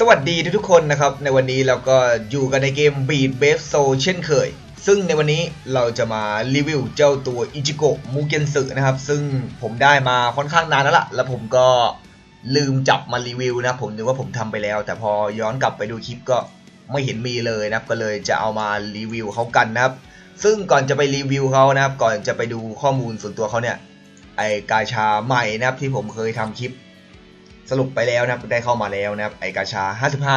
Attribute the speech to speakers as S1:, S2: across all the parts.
S1: สวัสดีทุกๆคนนะครับ ในวันนี้เราก็อยู่กันในเกม Beat b a s e Soul เช่นเคย ซึ่งในวันนี้เราจะมารีวิวเจ้าตัวอิจิโกะมูเกนสึนะครับ ซึ่งผมได้มาค่อนข้างนานแล้วล่ะ แล้วผมก็ลืมจับมารีวิวนะครับผมนึกว่าผมทำไปแล้ว แต่พอย้อนกลับไปดูคลิปก็ไม่เห็นมีเลยนะครับ ก็เลยจะเอามารีวิวเขากันนะครับ ซึ่งก่อนจะไปรีวิวเขานะครับ ก่อนจะไปดูข้อมูลส่วนตัวเขาเนี่ย ไอกาชาใหม่นะครับที่ผมเคยทำคลิป สรุปไปแล้วนะครับได้เข้ามาแล้วนะครับไอกาชา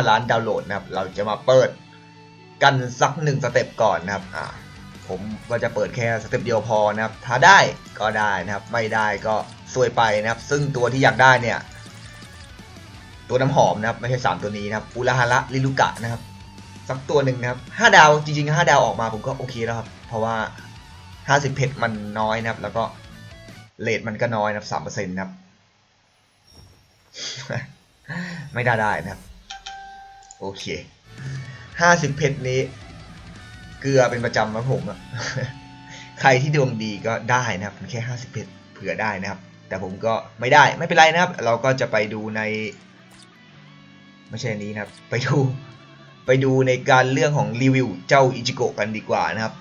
S1: 55 ล้านดาวน์โหลดนะครับเราจะมาเปิดกันสักหนึ่งสเต็ปก่อนนะครับอ่าผมก็จะเปิดแค่สเต็ปเดียวพอนะครับ ถ้าได้ก็ได้นะครับ ไม่ได้ก็ซวยไปนะครับ ซึ่งตัวที่อยากได้เนี่ย ตัวน้ำหอมนะครับ ไม่ใช่ 3 ตัวนี้นะครับอุลาฮาระลิลุกะนะครับ สักตัวหนึ่งนะครับ5ดาวจริงๆ5ดาวออกมาผมก็โอเคแล้วครับ เพราะว่า 50 เพชรมันน้อยนะครับ แล้วก็เลทมันก็น้อยนะครับ3%นะครับ ไม่ได้ได้นะครับ โอเคห้าสิบเพชรนี้ เกลือเป็นประจำนะผมอะใครที่ดวงดีก็ได้นะครับแค่ห้าสิบเพชรเผื่อได้นะครับ แต่ผมก็ไม่ได้ไม่เป็นไรนะครับ เราก็จะไปดูใน ไม่ใช่อันนี้นะครับ ไปดู ไปดูในการเรื่องของรีวิวเจ้าอิจิโกะกันดีกว่านะครับ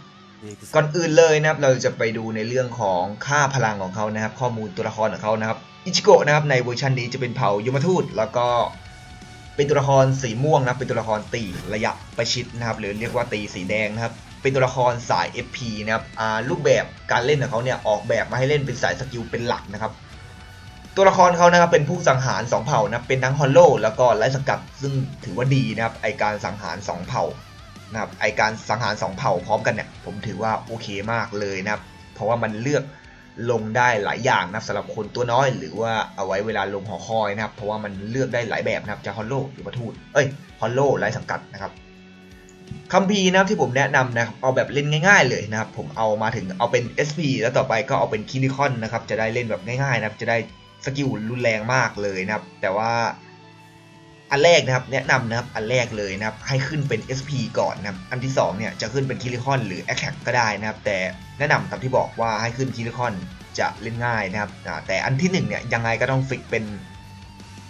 S1: ก่อนอื่นเลยนะครับ เราจะไปดูในเรื่องของค่าพลังของเขานะครับ ข้อมูลตัวละครของเขานะครับ อิจิโกะนะครับในเวอร์ชันนี้จะเป็นเผ่ายมทูต แล้วก็เป็นตัวละครสีม่วงนะเป็นตัวละครตีระยะประชิดนะครับหรือเรียกว่าตีสีแดงนะครับเป็นตัวละครสาย FP นะครับรูปแบบการเล่นของเขาเนี่ยออกแบบมาให้เล่นเป็นสายสกิลเป็นหลักนะครับตัวละครเขานะครับเป็นผู้สังหาร2เผ่านะเป็นทั้งฮอลโลแล้วก็ไร้สกัดซึ่งถือว่าดีนะครับไอการสังหาร 2 เผ่านะครับไอการสังหารสองเผ่าพร้อมกันเนี่ยผมถือว่าโอเคมากเลยนะครับเพราะว่ามันเลือก ลงได้หลายอย่างนะสำหรับคนตัวน้อย หรือว่าเอาไว้เวลาลงหอคอยนะครับ เพราะว่ามันเลือกได้หลายแบบนะครับจะฮอลโลหรือวัตทูดเอ้ยฮอลโลไร้สังกัดนะครับคัมภีร์นะครับที่ผมแนะนำนะครับเอาแบบเล่นง่าย ๆ เลยนะครับ ผมเอามาถึงเอาเป็น SP แล้วต่อไปก็เอาเป็นคิริคอนนะครับ จะได้เล่นแบบง่ายๆนะครับ จะได้สกิลรุนแรงมากเลยนะครับ แต่ว่า อันแรกนะครับแนะนำนะครับอันแรกเลยนะครับให้ขึ้นเป็น SP ก่อนนะครับอันที่2เนี่ยจะขึ้นเป็นคิริคอนหรือ a อ a c ก็ได้นะครับแต่แนะนำตามที่บอกว่าให้ขึ้นคิริคอนจะเล่นง่ายนะครับแต่อันที่1เนี่ยยังไงก็ต้องฟิกเป็น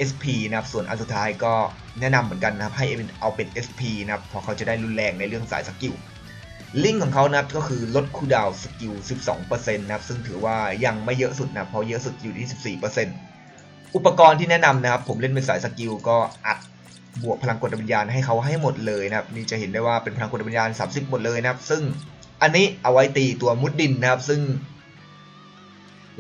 S1: SP นะครับส่วนอันสุดท้ายก็แนะนำเหมือนกันนะครับให้เอาเป็น SP นะครับเพราะเขาจะได้รุนแรงในเรื่องสายสกิลลิงก์ของเขานะครับก็คือลดคูดาวสกิล 12%นะครับซึ่งถือว่ายังไม่เยอะสุดนะเพราะเยอะสุดอยู่ที่ 14% อุปกรณ์ที่แนะนำนะครับ ผมเล่นเป็นสายสกิลก็อัดบวกพลังกดวิญญาณให้เขาให้หมดเลยนะครับนี่จะเห็นได้ว่าเป็นพลังกดวิญญาณ 30 หมดเลยนะครับ ซึ่งอันนี้เอาไว้ตีตัวมุดดินนะครับ ซึ่ง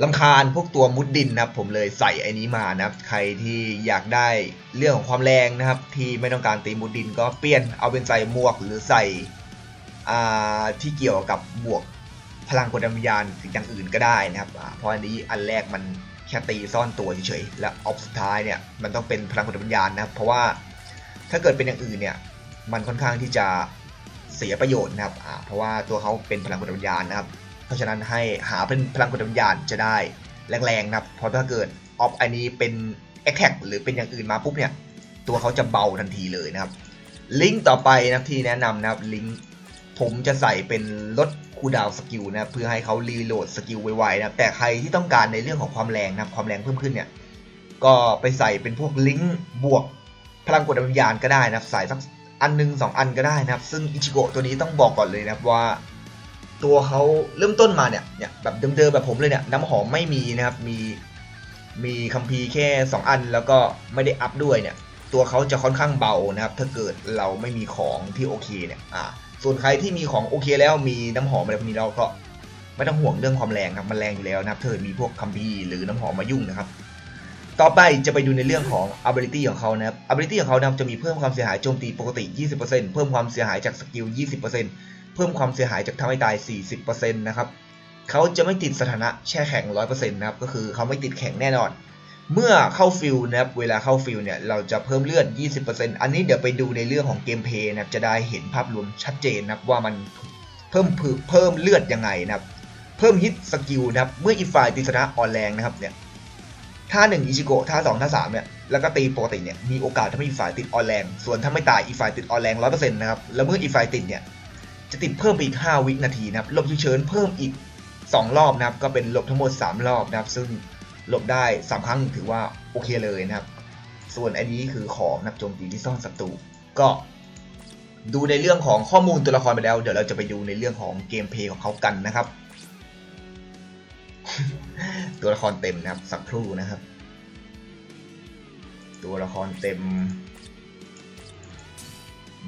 S1: ลำคาญพวกตัวมุดดินนะครับ ผมเลยใส่ไอ้นี้มานะครับ ใครที่อยากได้เรื่องของความแรงนะครับ ที่ไม่ต้องการตีมุดดินก็เปลี่ยนเอาเป็นใส่หมวกหรือใส่ที่เกี่ยวกับบวกพลังกดวิญญาณอย่างอื่นก็ได้นะครับเพราะอันนี้อันแรกมัน แค่ตีซ่อนตัวเฉยๆ และออฟสุดท้ายเนี่ยมันต้องเป็นพลังกดวิญญาณนะครับ เพราะว่าถ้าเกิดเป็นอย่างอื่นเนี่ยมันค่อนข้างที่จะเสียประโยชน์นะครับ เพราะว่าตัวเขาเป็นพลังกดวิญญาณนะครับ เพราะฉะนั้นให้หาเป็นพลังกดวิญญาณจะได้แรงๆนะครับ เพราะถ้าเกิดออฟอันนี้เป็นแอคแท็กหรือเป็นอย่างอื่นมาปุ๊บเนี่ยตัวเขาจะเบาทันทีเลยนะครับ ลิงก์ต่อไปนะที่แนะนำนะครับลิงก์ผมจะใส่เป็นลด คูลดาวน์สกิลนะครับเพื่อให้เขารีโหลดสกิลไวๆนะแต่ใครที่ต้องการในเรื่องของความแรงนะความแรงเพิ่มขึ้นเนี่ยก็ไปใส่เป็นพวกลิงก์บวกพลังกดวิญญาณก็ได้นะใส่สักอันหนึงสองอันก็ได้นะครับ ซึ่งอิชิโกะตัวนี้ต้องบอกก่อนเลยนะครับว่า ตัวเขาเริ่มต้นมาเนี่ยเนี่ยแบบเดิมๆแบบผมเลยเนี่ยน้ำหอมไม่มีนะครับมีมีคัมภีร์แค่ 2 อันแล้วก็ไม่ได้อัพด้วยเนี่ยตัวเขาจะค่อนข้างเบานะครับ ถ้าเกิดเราไม่มีของที่โอเคเนี่ยอ่า ส่วนใครที่มีของโอเคแล้วมีน้ำหอมอะไรพวกนี้เราก็ไม่ต้องห่วงเรื่องความแรงครับมันแรงอยู่แล้วนะครับถ้าเกิดมีพวกคัมพีหรือน้ำหอมมายุ่งนะครับต่อไปจะไปดูในเรื่องของ ability ของเขานะครับ ability ของเขานะจะมีเพิ่มความเสียหายโจมตีปกติ 20%เพิ่มความเสียหายจากสกิล 20%เพิ่มความเสียหายจากทำให้ตาย 40%นะครับเขาจะไม่ติดสถานะแช่แข็ง 100%นะครับก็คือเขาไม่ติดแข็งแน่นอน เมื่อเข้าฟิลนะครับเวลาเข้าฟิลเนี่ยเราจะเพิ่มเลือด 20%อันนี้เดี๋ยวไปดูในเรื่องของเกมเพย์นะครับจะได้เห็นภาพรวมชัดเจนนะครับว่ามันเพิ่มเพิ่มเลือดยังไงนะครับเพิ่มฮิตสกิลนะครับเมื่ออีกฝ่ายตีสถานะอ่อนแรงนะครับเนี่ยท่า1อิชิโกะท่า2ท่า3เนี่ยแล้วก็ตีปกติเนี่ยมีโอกาสทำให้อีกฝ่ายติดอ่อนแรง ส่วนถ้าไม่ตายอีกฝ่ายติดอ่อนแรง100%นะครับแล้วเมื่ออีกฝ่ายติดเนี่ยจะติดเพิ่มไปอีก 5 วินาทีนะครับลบเชิญเพิ่มอีก 2 รอบนะครับก็เป็นลบทั้งหมด 3 รอบนะครับซึ่ง หลบได้3ครั้งถือว่าโอเคเลยนะครับ ส่วนอันนี้คือของนักโจมตีที่ซ่อนศัตรูก็ดูในเรื่องของข้อมูลตัวละครไปแล้ว เดี๋ยวเราจะไปดูในเรื่องของเกมเพลย์ของเขากันนะครับ ตัวละครเต็มนะครับ สักครู่นะครับ ตัวละครเต็ม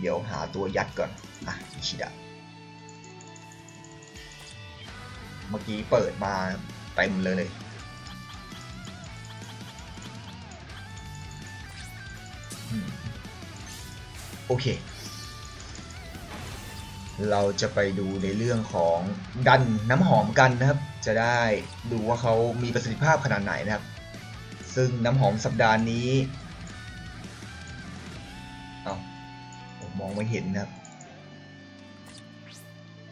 S1: เดี๋ยวหาตัวยัดก่อนอะอิชิดะเมื่อกี้เปิดมาเต็มเลยเลย โอเค เราจะไปดูในเรื่องของดันน้ำหอมกันนะครับ จะได้ดูว่าเขามีประสิทธิภาพขนาดไหนนะครับ ซึ่งน้ำหอมสัปดาห์นี้เอาผมมองไม่เห็นนะครับ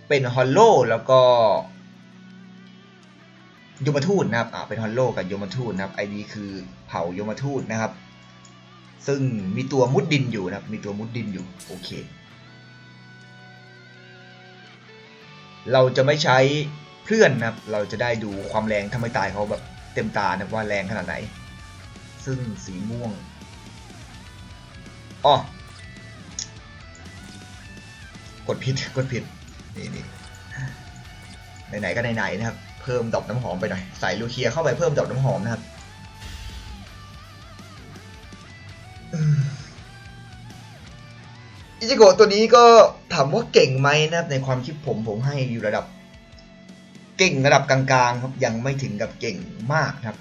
S1: เป็นฮอลโลแล้วก็ยมทูตนะครับ อ่า เป็นฮอลโลกับยมทูตนะครับไอดีคือเผายมทูตนะครับ ซึ่งมีตัวมุดดินอยู่นะครับ มีตัวมุดดินอยู่ โอเค เราจะไม่ใช้เพื่อนนะครับ เราจะได้ดูความแรงทำให้ตายเขาแบบเต็มตานะว่าแรงขนาดไหน ซึ่งสีม่วงอ๋อกดผิด กดผิด นี่นี่ไหนๆก็ไหนๆนะครับ เพิ่มดอกน้ำหอมไปหน่อย ใส่ลูเคียเข้าไปเพิ่มดอกน้ำหอมนะครับ จิโกะตัวนี้ก็ถามว่าเก่งไหมนะครับในความคิดผมผมให้อยู่ระดับ เก่งระดับกลางๆครับยังไม่ถึงกับเก่งมากนะครับ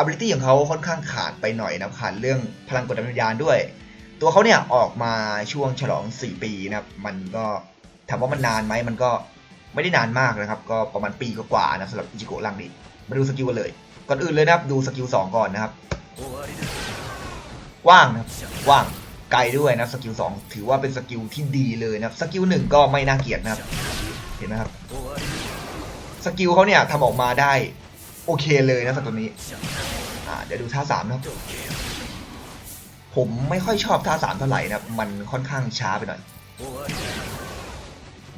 S1: ability ของเขาค่อนข้างขาดไปหน่อยนะครับขาดเรื่องพลังกดดันวิญญาณด้วย ตัวเขาเนี่ยออกมาช่วงฉลอง 4 ปีนะครับ มันก็ถามว่ามันนานไหมมันก็ไม่ได้นานมากนะครับ ก็ประมาณปีกว่าๆนะสำหรับอิจิโกะลังดิมาดูสกิลกันเลย ก่อนอื่นเลยนะครับ ดูสกิล2ก่อนนะครับกว้างนะครับกว้าง ไกลด้วยนะสกิล2ถือว่าเป็นสกิลที่ดีเลยนะครับสกิล1ก็ไม่น่าเกลียดนะครับเห็นไหมครับสกิลเขาเนี่ยทำออกมาได้โอเคเลยนะสักตัวนี้อ่าเดี๋ยวดูท่าสามนะครับผมไม่ค่อยชอบท่าสามเท่าไหร่นะมันค่อนข้างช้าไปหน่อย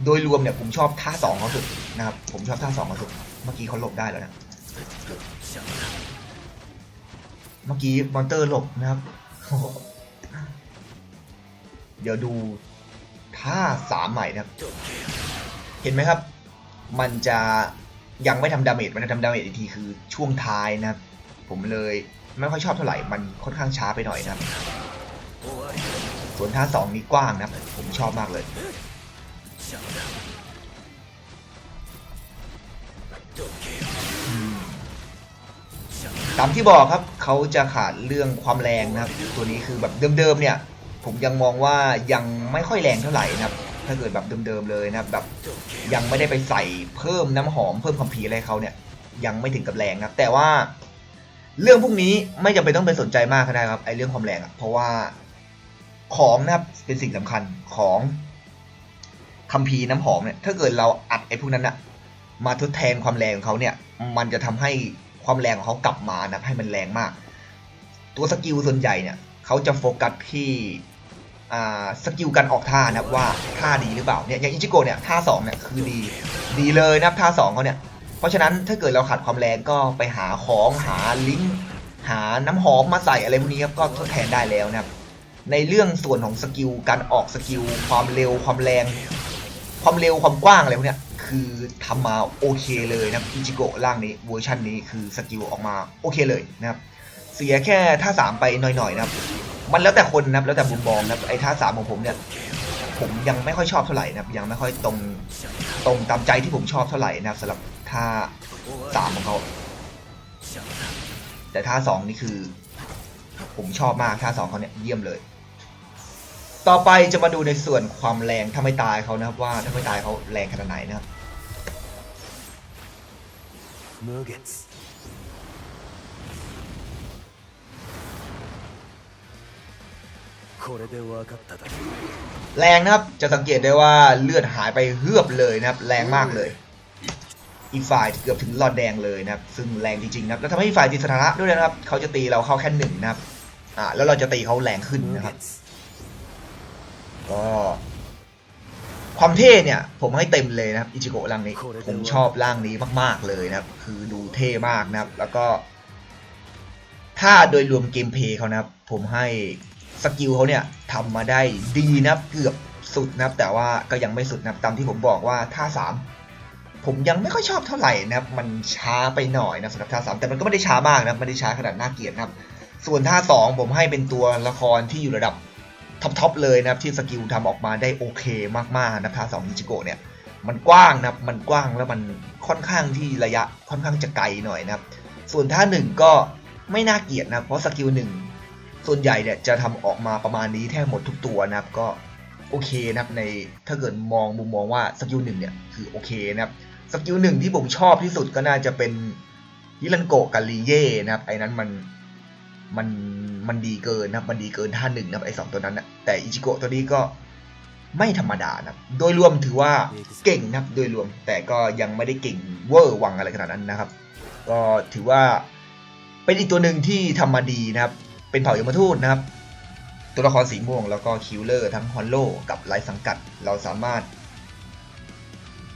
S1: โดยรวมเนี่ยผมชอบท่าสองเขาสุดนะครับผมชอบท่าสองเขาสุดเมื่อกี้เขาหลบได้แล้วนะเมื่อกี้มอนเตอร์หลบนะครับ เดี๋ยวดูท่าสามใหม่นะครับ เห็นไหมครับ มันจะยังไม่ทำดาเมจมันจะทำดาเมจอีกทีคือช่วงท้ายนะครับ ผมเลยไม่ค่อยชอบเท่าไหร่มันค่อนข้างช้าไปหน่อยนะครับ ส่วนท่าสองนี้กว้างนะครับ ผมชอบมากเลยตามที่บอกครับเขาจะขาดเรื่องความแรงนะครับ ตัวนี้คือแบบเดิมๆเนี่ย ผมยังมองว่ายังไม่ค่อยแรงเท่าไหร่นะครับ ถ้าเกิดแบบเดิมๆเลยนะครับแบบยังไม่ได้ไปใส่เพิ่มน้ำหอมเพิ่มคัมภีอะไรเขาเนี่ย ยังไม่ถึงกับแรงนะแต่ว่า เรื่องพวกนี้ไม่จำเป็นต้องไปสนใจมากก็ได้ครับไอเรื่องความแรงอะเพราะว่าของนะครับเป็นสิ่งสำคัญของคัมภีร์น้ำหอมเนี่ยถ้าเกิดเราอัดไอพวกนั้นอะมาทดแทนความแรงของเขาเนี่ย มันจะทำให้ความแรงของเขากลับมานะให้มันแรงมาก ตัวสกิลส่วนใหญ่เนี่ยเขาจะโฟกัสที่ สกิลการออกท่านะครับว่าท่าดีหรือเปล่าเนี่ยอย่างอิจิโกะเนี่ยท่าสองเนี่ยคือดีดีเลยนะครับท่าสองเขาเนี่ยเพราะฉะนั้นถ้าเกิดเราขาดความแรงก็ไปหาของหาลิงก์หาน้ำหอมมาใส่อะไรพวกนี้ครับก็ทดแทนได้แล้วนะครับในเรื่องส่วนของสกิลการออกสกิลความเร็วความแรง ความเร็วความกว้างอะไรพวกเนี้ยคือทำมาโอเคเลยนะครับอิจิโกะร่างนี้เวอร์ชันนี้คือสกิลออกมาโอเคเลยนะครับเสียแค่ท่าสามไปหน่อยๆนะครับ มันแล้วแต่คนนะครับแล้วแต่มุมมองนะครับไอ้ท่าสามของผมเนี่ยผมยังไม่ค่อยชอบเท่าไหร่นะครับยังไม่ค่อยตรงตรงตามใจที่ผมชอบเท่าไหร่นะครับสำหรับท่าสามของเขาแต่ท่าสองนี่คือ ผมชอบมากท่าสองเขาเนี่ยเยี่ยมเลย ต่อไปจะมาดูในส่วนความแรงถ้าไม่ตายเขานะครับว่าถ้าไม่ตายเขาแรงขนาดไหนนะครับ แรงนะครับจะสังเกตได้ว่าเลือดหายไปเฮือบเลยนะครับ แรงมากเลยอีฝ่ายเกือบถึงหลอดแดงเลยนะครับ ซึ่งแรงจริงๆนะครับแล้วทำให้ฝ่ายติดสถานะด้วยนะครับเขาจะตีเราเข้าแค่หนึ่งนะครับอ่าแล้วเราจะตีเขาแรงขึ้นนะครับก็ความเท่เนี่ย ผมให้เต็มเลยนะครับอิจิโกะร่างนี้ผมชอบร่างนี้มาก ๆเลยนะครับ คือดูเท่มากนะครับ แล้วก็ ถ้าโดยรวมเกมเพย์เขานะครับ ผมให้ สกิลเขาเนี่ยทำมาได้ดีนะเกือบสุดนะแต่ว่าก็ยังไม่สุดนะตามที่ผมบอกว่าท่าสามผมยังไม่ค่อยชอบเท่าไหร่นะมันช้าไปหน่อยนะสำหรับท่าสามแต่มันก็ไม่ได้ช้ามากนะไม่ได้ช้าขนาดน่าเกลียดนะครับส่วนท่าสองผมให้เป็นตัวละครที่อยู่ระดับท็อปๆเลยนะครับที่สกิลทำออกมาได้โอเคมากๆนะครับท่าสองนิจิโกะเนี่ยมันกว้างนะครับมันกว้างแล้วมันค่อนข้างที่ระยะค่อนข้างจะไกลหน่อยนะครับส่วนท่าหนึ่งก็ไม่น่าเกลียดนะเพราะสกิลหนึ่ง ส่วนใหญ่เนี่ยจะทำออกมาประมาณนี้แทบหมดทุกตัวนะครับก็โอเคนะครับในถ้าเกิดมองมุมมองว่าสกิลหนึ่งเนี่ยคือโอเคนะครับสกิลหนึ่งที่ผมชอบที่สุดก็น่าจะเป็นฮิรันโกะกับลีเย่นะครับไอ้นั้นมันมันมันดีเกินนะครับมันดีเกินท่าหนึ่งนะครับไอ้สองตัวนั้นนะแต่อิจิโกะตัวนี้ก็ไม่ธรรมดานะครับโดยรวมถือว่าเก่งนะครับโดยรวมแต่ก็ยังไม่ได้เก่งเวอร์วังอะไรขนาดนั้นนะครับ ก็ถือว่าเป็นอีกตัวหนึ่งที่ทำมาดีนะครับ เป็นเผ่ายมทูตนะครับ ตัวละครสีม่วงแล้วก็คิลเลอร์ทั้งฮอนโลกับไลสังกัด เราสามารถ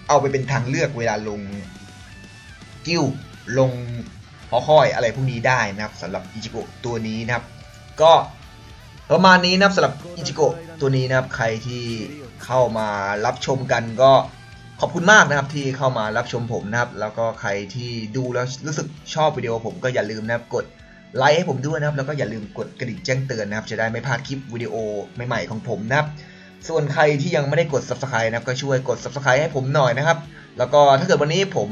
S1: เอาไปเป็นทางเลือกเวลาลงกิ้วลงหอคอยอะไรพวกนี้ได้นะครับสำหรับอิจิโกะตัวนี้นะครับ ก็ประมาณนี้นะครับสำหรับอิจิโกะตัวนี้นะครับ ใครที่เข้ามารับชมกันก็ขอบคุณมากนะครับที่เข้ามารับชมผมนะครับ แล้วก็ใครที่ดูแล้วรู้สึกชอบวิดีโอผมก็อย่าลืมนะครับกด ไลค์ให้ผมด้วยนะครับ แล้วก็อย่าลืมกดกระดิ่งแจ้งเตือนนะครับ จะได้ไม่พลาดคลิปวิดีโอใหม่ๆของผมนะครับ ส่วนใครที่ยังไม่ได้กด subscribe นะครับ ก็ช่วยกด subscribe ให้ผมหน่อยนะครับ แล้วก็ถ้าเกิดวันนี้ผม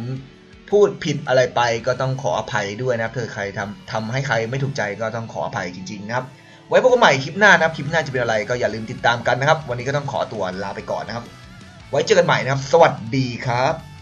S1: พูดผิดอะไรไปก็ต้องขออภัยด้วยนะครับถ้าใครทำทำให้ใครไม่ถูกใจก็ต้องขออภัยจริงๆนะครับ ไว้พบกันใหม่คลิปหน้านะครับ คลิปหน้าจะเป็นอะไรก็อย่าลืมติดตามกันนะครับ วันนี้ก็ต้องขอตัวลาไปก่อนนะครับ ไว้เจอกันใหม่นะครับ สวัสดีครับ